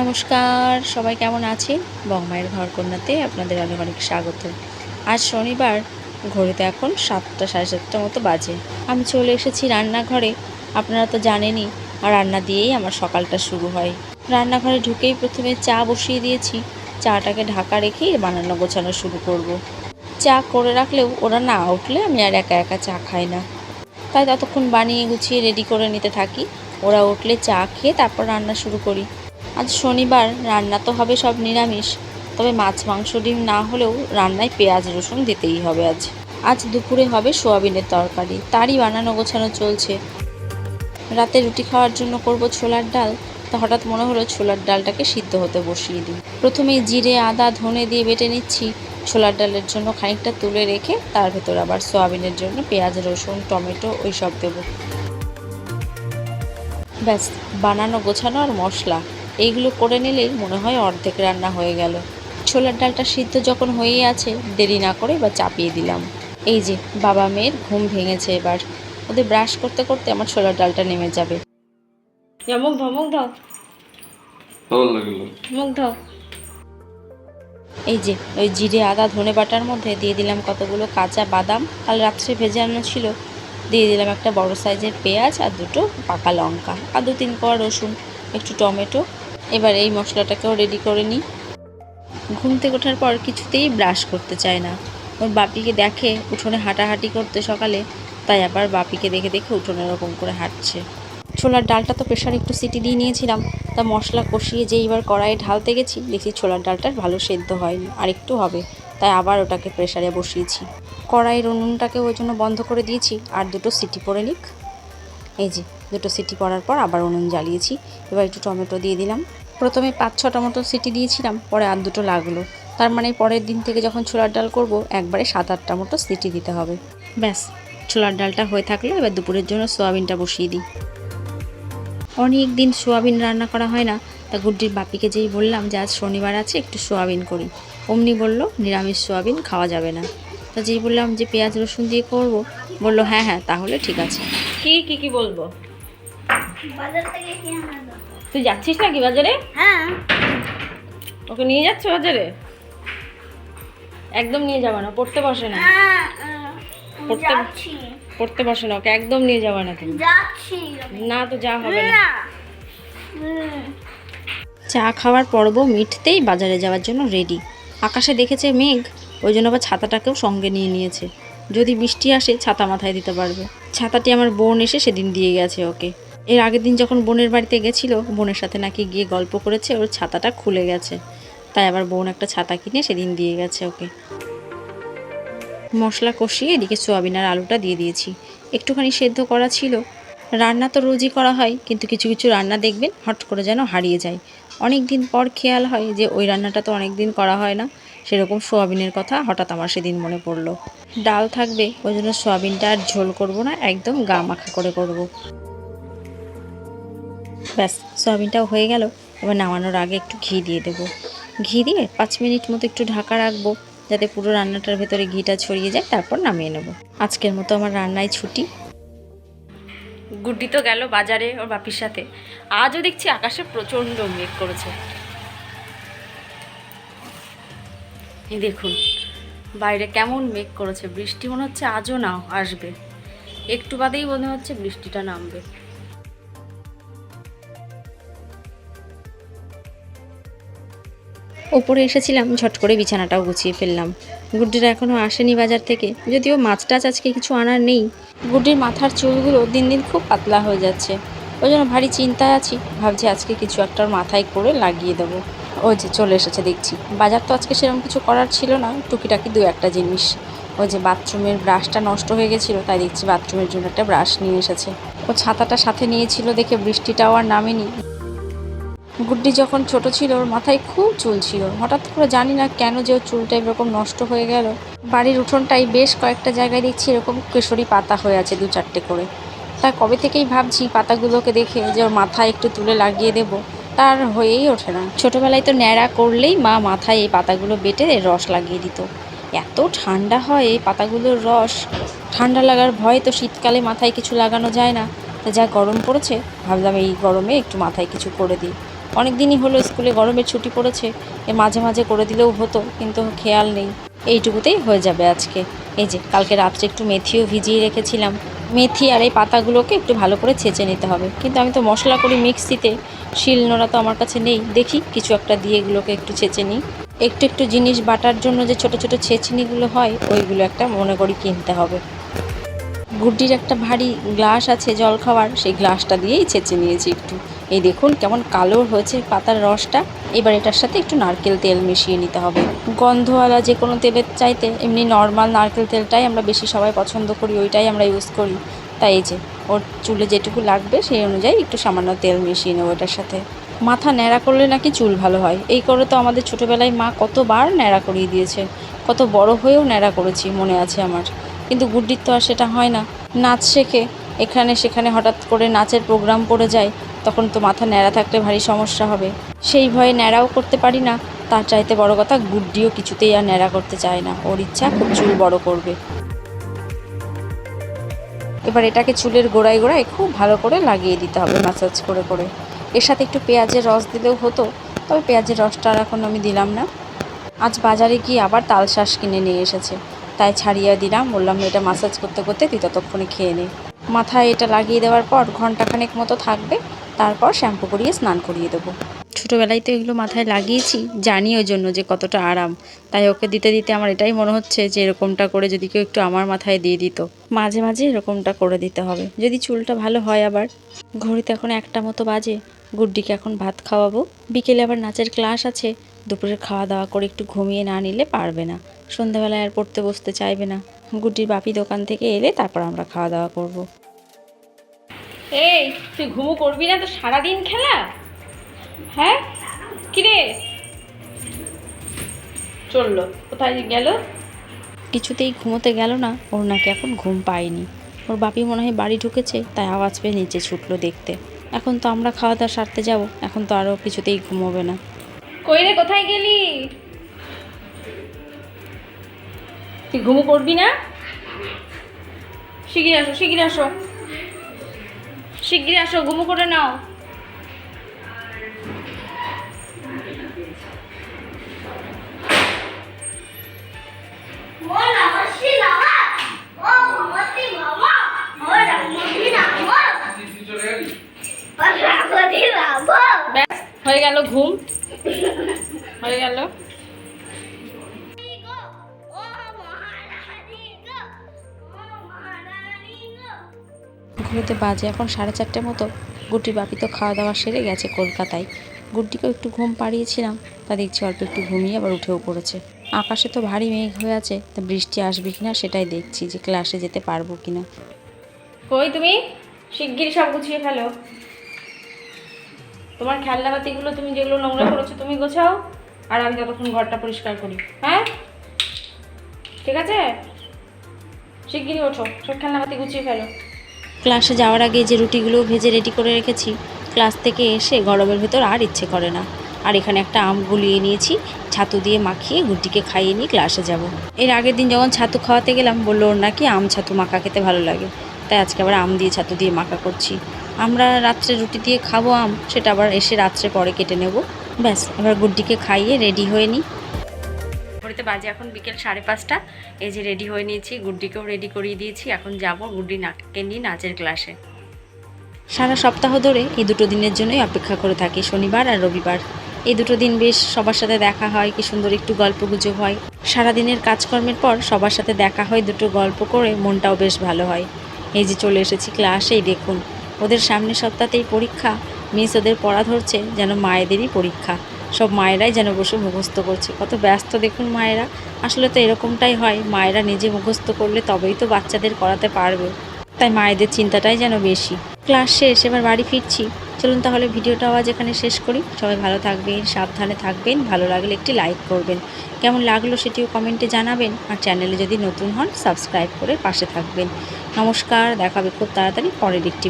নমস্কার, সবাই কেমন আছে বংমায়ের ঘর কন্যাতে আপনাদের অনেক অনেক স্বাগত। আজ শনিবার, ঘড়িতে এখন সাতটা সাড়ে সাতটা মতো বাজে। আমি চলে এসেছি রান্নাঘরে। আপনারা তো জানেনই আর রান্না দিয়েই আমার সকালটা শুরু হয়। রান্নাঘরে ঢুকেই প্রথমে চা বসিয়ে দিয়েছি। চাটাকে ঢাকা রেখেই বানানো গোছানো শুরু করব। চা করে রাখলেও ওরা না উঠলে আমি আর একা একা চা খাই না। তাই ততক্ষণ বানিয়ে গুছিয়ে রেডি করে নিতে থাকি। ওরা উঠলে চা খেয়ে তারপর রান্না শুরু করি। আজ শনিবার, রান্না তো হবে সব নিরামিষ। তবে মাছ, মাংস, ডিম না হলেও রান্নায় পেঁয়াজ, রসুন দিতেই হবে আজ। আজ দুপুরে হবে সোয়াবিনের তরকারি। তারই বানানো গোছানো চলছে। রাতে রুটি খাওয়ার জন্য করব ছোলার ডাল। তা হঠাৎ মনে হলো ছোলার ডালটাকে সিদ্ধ হতে বসিয়ে দিই। প্রথমে জিরে, আদা, ধনে দিয়ে বেটে নিচ্ছি। ছোলার ডালের জন্য খানিকটা তুলে রেখে তার ভেতর আবার সোয়াবিনের জন্য পেঁয়াজ, রসুন, টমেটো ওই সব দেবো। ব্যাস, বানানো গোছানো আর মশলা। এইগুলো করে নিলেই মনে হয় অর্ধেক রান্না হয়ে গেল। ছোলার ডালটা সিদ্ধ যখন হয়েই আছে দেরি না করে এবার চাপিয়ে দিলাম। এই যে বাবা মেয়ের ঘুম ভেঙেছে এবার। ওদের ব্রাশ করতে করতে আমার ছোলার ডালটা নেমে যাবে। মুখ ধো মুখ ধো। মুখ ধো। এই যে ওই জিরে আদা ধনে বাটার মধ্যে দিয়ে দিলাম কতগুলো কাঁচা বাদাম। কাল রাত্রে ভেজে আনা ছিল। দিয়ে দিলাম একটা বড় সাইজের পেঁয়াজ আর দুটো পাকা লঙ্কা। আর দু তিন কোয়া রসুন একটু টমেটো এবার এই মশলাটাকেও রেডি করে নিই। ঘুম থেকে ওঠার পর কিছুতেই ব্রাশ করতে চায় না। ওর বাপিকে দেখে, উঠোনে হাঁটাহাঁটি করতে সকালে, তাই আবার বাপিকে দেখে দেখে উঠোনে এরকম করে হাঁটছে। ছোলার ডালটা তো প্রেশার একটু সিটি দিয়ে নিয়েছিলাম, তা মশলা কষিয়ে যে এবার কড়াইয়ে ঢালতে গেছি দেখি ছোলার ডালটা ভালো সেদ্ধ হয়নি, আর একটু হবে, তাই আবার ওটাকে প্রেশারে বসিয়েছি। কড়াইয়ের উনুনটাকে ওই জন্য বন্ধ করে দিয়েছি, আর দুটো সিটি পরে নিক। এই যে, দুটো সিটি পড়ার পর আবার উনুন জ্বালিয়েছি। এবার একটু টমেটো দিয়ে দিলাম। প্রথমে পাঁচ ছটা মতো সিটি দিয়েছিলাম, পরে আর দুটো লাগল। তার মানে পরের দিন থেকে যখন ছোলার ডাল করব, একবারে সাত আটটা মতো সিটি দিতে হবে। ব্যাস, ছোলার ডালটা হয়ে থাকলে, এবার দুপুরের জন্য সোয়াবিনটা বসিয়ে দিই। অনেক দিন সোয়াবিন রান্না করা হয় না, তা গুড্ডির বাপিকে যেই বললাম যে আজ শনিবার আছে, একটু সোয়াবিন করি। অমনি বলল, নিরামিষ সোয়াবিন খাওয়া যাবে না। তা যেই বললাম যে পেঁয়াজ রসুন দিয়ে করব, বলল হ্যাঁ হ্যাঁ তাহলে ঠিক আছে। কি কি কি বলব? বাজার থেকে কিনে আনব তুই যাচ্ছিস নাকি বাজারে? হ্যাঁ। ওকে নিয়ে যাচ্ছে বাজারে? একদম নিয়ে যাবে না পড়তে বসে না। হ্যাঁ পড়তে- পড়তে বসে না ওকে একদম নিয়ে যাবে না তুমি। যাচ্ছি। না তো যা হবে না। না। চা খাওয়ার পর্ব মিটতেই বাজারে যাওয়ার জন্য রেডি আকাশে দেখেছে মেঘ ওই জন্য আবার ছাতাটাকেও সঙ্গে নিয়ে নিয়েছে। যদি বৃষ্টি আসে, ছাতা মাথায় দিতে পারবে। ছাতাটি আমার বোন এসে সেদিন দিয়ে গেছে ওকে। এর আগের দিন যখন বোনের বাড়িতে গেছিল, বোনের সাথে নাকি গিয়ে গল্প করেছে, ওর ছাতাটা খুলে গেছে। তাই আবার বোন একটা ছাতা কিনে সেদিন দিয়ে গেছে ওকে। মশলা কষিয়ে এদিকে সোয়াবিন আর আলুটা দিয়ে দিয়েছি। একটুখানি সেদ্ধ করা ছিল। রান্না তো রোজই করা হয়, কিন্তু কিছু কিছু রান্না দেখবেন হট করে যেন হারিয়ে যায়। অনেক দিন পর খেয়াল হয় যে ওই রান্নাটা তো অনেক দিন করা হয় না। সেরকম সোয়াবিনের কথা হঠাৎ আমার সেদিন মনে পড়ল। ডাল থাকবে, ওই জন্য সোয়াবিনটা আর ঝোল করব না, একদম গা মাখা করে করব। ব্যাস, সোয়াবিনটাও হয়ে গেল, এবার নামানোর আগে একটু ঘি দিয়ে দেবো। ঘি দিয়ে পাঁচ মিনিট মতো একটু ঢাকা রাখব, যাতে পুরো রান্নাটার ভেতরে ঘিটা ছড়িয়ে যায়, তারপর নামিয়ে নেব। আজকের মতো আমার রান্নায় ছুটি। গুড্ডি তো গেল বাজারে ওর বাপির সাথে। আজও দেখছি আকাশে প্রচণ্ড মেঘ করেছে। এই দেখুন, বাইরে কেমন মেঘ করেছে, বৃষ্টি মনে হচ্ছে আজও না আসবে। একটু বাদেই মনে হচ্ছে বৃষ্টিটা নামবে। ওপরে এসেছিলাম, ঝট করে বিছানাটাও গুছিয়ে ফেললাম। গুড্ডিরা এখনও আসেনি বাজার থেকে, যদিও মাছ টাছ আজকে কিছু আনার নেই। গুড্ডির মাথার চুলগুলো দিন দিন খুব পাতলা হয়ে যাচ্ছে। ওই জন্য ভারী চিন্তায় আছি, ভাবছি আজকে কিছু একটা মাথায় করে লাগিয়ে দেবো। ওই যে চলে এসেছে, দেখছি। বাজার তো আজকে সেরকম কিছু করার ছিল না, টুকিটাকি দু একটা জিনিস। ওই যে বাথরুমের ব্রাশটা নষ্ট হয়ে গেছিল, তাই দেখছি বাথরুমের জন্য একটা ব্রাশ নিয়ে এসেছে। ও ছাতাটা সাথে নিয়েছিল দেখে বৃষ্টিটাও আর নামেনি। গুড্ডি যখন ছোট ছিল, ওর মাথায় খুব চুল ছিল। হঠাৎ করে জানি না কেন যে ওর চুলটা এরকম নষ্ট হয়ে গেল। বাড়ির উঠোনটাই বেশ কয়েকটা জায়গায় দেখছি এরকম কেশরি পাতা হয়ে আছে দু চারটে করে। তা কবে থেকেই ভাবছি পাতাগুলোকে দেখে যে ওর মাথায় একটু তুলে লাগিয়ে দেব। তার হয়েই ওঠে না। ছোটোবেলায় তো ন্যাড়া করলেই মা মাথায় এই পাতাগুলো বেটে রস লাগিয়ে দিত। এত ঠান্ডা হয় এই পাতাগুলোর রস। ঠান্ডা লাগার ভয়ে তো শীতকালে মাথায় কিছু লাগানো যায় না। তা যা গরম পড়েছে, ভাবলাম এই গরমে একটু মাথায় কিছু করে দিই। অনেক দিনই হলো স্কুলে গরমের ছুটি পড়েছে, এ মাঝে মাঝে করে দিলেও হতো, কিন্তু খেয়াল নেই। এইটুকুতেই হয়ে যাবে আজকে। এই যে, কালকে রাত্রে একটু মেথিও ভিজিয়ে রেখেছিলাম। মেথি আর এই পাতাগুলোকে একটু ভালো করে ছেঁচে নিতে হবে। কিন্তু আমি তো মশলা করি মিক্সিতে, শিল নোড়া তো আমার কাছে নেই। দেখি কিছু একটা দিয়ে এগুলোকে একটু ছেঁচে নিই। একটু একটু জিনিস বাটার জন্য যে ছোট ছোট ছেঁচনিগুলো হয়, ওইগুলো একটা মনে করি কিনতে হবে। গুড্ডির একটা ভারী গ্লাস আছে জল খাওয়ার, সেই গ্লাসটা দিয়েই ছেঁচে নিয়েছি একটু। এই দেখুন কেমন কালো হয়েছে পাতার রসটা। এবার এটার সাথে একটু নারকেল তেল মিশিয়ে নিতে হবে। গন্ধওয়ালা যে কোনো তেলের চাইতে, এমনি নর্মাল নারকেল তেলটাই আমরা বেশি সবাই পছন্দ করি, ওইটাই আমরা ইউজ করি। তাই এই যে, ওর চুলে যেটুকু লাগবে সেই অনুযায়ী একটু সামান্য তেল মিশিয়ে নেব এটার সাথে। মাথা ন্যাড়া করলে নাকি চুল ভালো হয়। এই করে তো আমাদের ছোটোবেলায় মা কতবার ন্যাড়া করিয়ে দিয়েছে। কত বড় হয়েও ন্যাড়া করেছি, মনে আছে আমার। কিন্তু গুড্ডির তো আর সেটা হয় না। নাচ শেখে। এখানে সেখানে হঠাৎ করে নাচের প্রোগ্রাম পড়ে যায়। তখন তো মাথা ন্যাড়া থাকলে ভারী সমস্যা হবে। সেই ভয়ে ন্যাড়াও করতে পারি না। তার চাইতে বড় কথা, গুড্ডিও কিছুতেই আর ন্যাড়া করতে চায় না। ওর ইচ্ছা, খুব চুল বড় করবে। এবার এটাকে চুলের গোড়ায় গোড়ায় খুব ভালো করে লাগিয়ে দিতে হবে ম্যাসাজ করে করে। এর সাথে একটু পেঁয়াজের রস দিলেও হতো। তবে পেঁয়াজের রসটা আর এখন আমি দিলাম না। আজ বাজারে গিয়ে আবার তালশাঁস কিনে নিয়ে এসেছে। তাই ছাড়িয়ে দিলাম। বললাম, এটা মাসাজ করতে করতে তুই ততক্ষণে খেয়ে নে। মাথায় এটা লাগিয়ে দেওয়ার পর ঘন্টাখানেক মতো থাকবে। তারপর শ্যাম্পু করিয়ে স্নান করিয়ে দেবো। ছোটোবেলায় তো এগুলো মাথায় লাগিয়েছি, জানি ওই জন্য যে কতটা আরাম। তাই ওকে দিতে দিতে আমার এটাই মনে হচ্ছে যে এরকমটা করে যদি কেউ একটু আমার মাথায় দিয়ে দিত। মাঝে মাঝে এরকমটা করে দিতে হবে। যদি চুলটা ভালো হয় আবার। ঘড়িতে এখন একটা মতো বাজে। গুড্ডিকে এখন ভাত খাওয়াবো। বিকেলে আবার নাচের ক্লাস আছে। দুপুরে খাওয়া দাওয়া করে একটু ঘুমিয়ে না নিলে পারবে না। সন্ধ্যাবেলায় আর পড়তে বসতে চাইবে না। গুড্ডির বাপি দোকান থেকে এলে তারপর আমরা খাওয়া দাওয়া করব। এই তুই ঘুমো করবি না তো সারাদিন খেলা? হ্যাঁ? কিরে? চলল কোথায় গেল? কিছুতেই ঘুমোতে গেল না ওর নাকি এখন ঘুম পায়নি। ওর বাপি মনে হয় বাড়ি ঢুকেছে তাই আওয়াজ পেয়ে নিচে ছুটলো দেখতে। এখন তো আমরা খাওয়া দাওয়া সারতে যাব এখন তো আরও কিছুতেই ঘুমোবে না। কই রে, কোথায় গেলি? তুই ঘুমো করবি না? শিগগির আসো শিগগির আসো। শিগগির আসো, ঘুমো করে নাও। ঘুরতে বাজে এখন সাড়ে চারটে মতো। গুড্ডির বাপি তো খাওয়া দাওয়া সেরে গেছে কলকাতায়। গুড্ডিকেও একটু ঘুম পাড়িয়েছিলাম, তা দেখছি অল্প একটু ঘুমিয়ে আবার উঠেও পড়েছে। আকাশে তো ভারী মেঘ হয়ে আছে, তা বৃষ্টি আসবে কিনা সেটাই দেখছি যে ক্লাসে যেতে পারব কিনা। কই তুমি? শিগগির সব গুছিয়ে ফেলো। তোমার খেলনাপাতিগুলো তুমি যেগুলো নোংরা করেছ তুমি গোছাও, আর আমি ততক্ষণ ঘরটা পরিষ্কার করি। হ্যাঁ? ঠিক আছে? শিগগিরই ওঠো, সব খেলনাপাতি গুছিয়ে ফেলো। ক্লাসে যাওয়ার আগে যে রুটিগুলো ভেজে রেডি করে রেখেছি, ক্লাস থেকে এসে গরমের ভেতর আর ইচ্ছে করে না। আর এখানে একটা আম গুলিয়ে নিয়েছি, ছাতু দিয়ে মাখিয়ে গুড্ডিকে খাইয়ে নিয়ে ক্লাসে যাব। এর আগের দিন যখন ছাতু খাওয়াতে গেলাম, বলল ওর নাকি আম ছাতু মাখা খেতে ভালো লাগে। তাই আজকে আবার আম দিয়ে ছাতু দিয়ে মাখা করছি। আমরা রাত্রে রুটি দিয়ে খাব আম, সেটা আবার এসে রাত্রে পরে কেটে নেব। ব্যাস, এবার গুড্ডিকে খাইয়ে রেডি হয়ে নিই। ঘড়িতে বাজে এখন বিকেল সাড়ে পাঁচটা। এই যে রেডি হয়ে নিয়েছি, গুড্ডিকেও রেডি করিয়ে দিয়েছি। এখন যাব গুড্ডি নাচকে নিয়ে নাচের ক্লাসে সারা সপ্তাহ ধরে এই দুটো দিনের জন্যই অপেক্ষা করে থাকি, শনিবার আর রবিবার। এই দুটো দিন বেশ সবার সাথে দেখা হয়, কি সুন্দর একটু গল্প গুজব হয় সারাদিনের কাজকর্মের পর সবার সাথে দেখা হয় দুটো গল্প করে, মনটাও বেশ ভালো হয়। এই যে চলে এসেছি ক্লাসেই দেখুন। ওদের সামনের সপ্তাহতেই পরীক্ষা মিস ওদের পড়া ধরছে, যেন মায়েদেরই পরীক্ষা। সব মায়েরাই যেন বসে মুখস্থ করছে। কত ব্যস্ত দেখুন মায়েরা। আসলে তো এরকমটাই হয়। মায়েরা নিজে মুখস্থ করলে তবেই তো বাচ্চাদের করাতে পারবে। তাই মায়েদের চিন্তাটাই যেন বেশি। ক্লাস শেষ, এবার বাড়ি ফিরছি। চলুন তাহলে ভিডিওটা আজ এখানে শেষ করি। সবাই ভালো থাকবেন, সাবধানে থাকবেন, ভালো লাগলে একটি লাইক করবেন। কেমন লাগল সেটিও কমেন্টে জানাবেন। আর চ্যানেলে যদি নতুন হন, সাবস্ক্রাইব করে পাশে থাকবেন। নমস্কার, দেখাবে খুব তাড়াতাড়ি পরের একটি